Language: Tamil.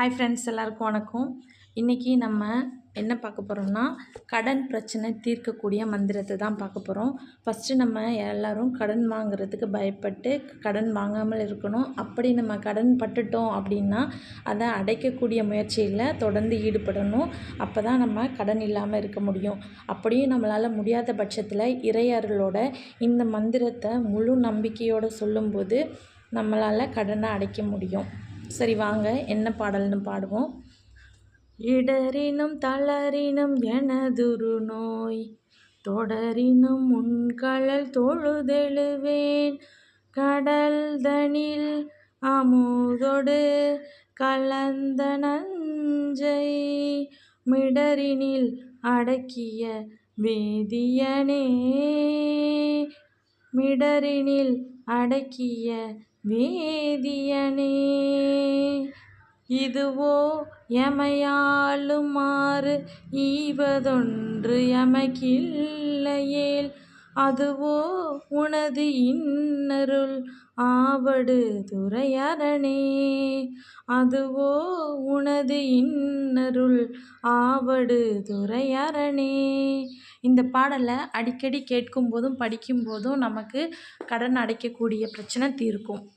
ஹாய் ஃப்ரெண்ட்ஸ் எல்லாருக்கும் வணக்கம். இன்றைக்கி நம்ம என்ன பார்க்க போகிறோம்னா கடன் பிரச்சனை தீர்க்கக்கூடிய மந்திரத்தை தான் பார்க்க போகிறோம் ஃபஸ்ட்டு நம்ம எல்லோரும் கடன் வாங்குறதுக்கு பயப்பட்டு கடன் வாங்காமல் இருக்கணும். அப்படி நம்ம கடன் பட்டுட்டோம் அப்படின்னா அதை அடைக்கக்கூடிய முயற்சியில் தொடர்ந்து ஈடுபடணும். அப்போ தான் நம்ம கடன் இல்லாமல் இருக்க முடியும். அப்படியும் நம்மளால் முடியாத பட்சத்தில் இறையர்களோட இந்த மந்திரத்தை முழு நம்பிக்கையோடு சொல்லும்போது நம்மளால் கடனை அடைக்க முடியும். சரி வாங்க. என்ன பாடல்னு பாடுவோம். இடரினும் தளரினும் எனதுரு நோய் தொடரினும் முன்களல் தொழுதெழுவேன். கடல் தனில் அமுதொடு கலந்த நஞ்சை மிடரினில் அடக்கிய வேதியனே. மிடரினில் அடக்கிய வேதியனே. இதுவோ எமையாளுமாறு ஈவதொன்று எமக்கில்லையேல். அதுவோ உனது இன்னருள் ஆவடு துறையரணே அதுவோ உனது இன்னருள் ஆவடு துறையரணே இந்த பாடலை அடிக்கடி கேட்கும் போதும் நமக்கு கடன் அடைக்கக்கூடிய பிரச்சனை தீர்க்கும்.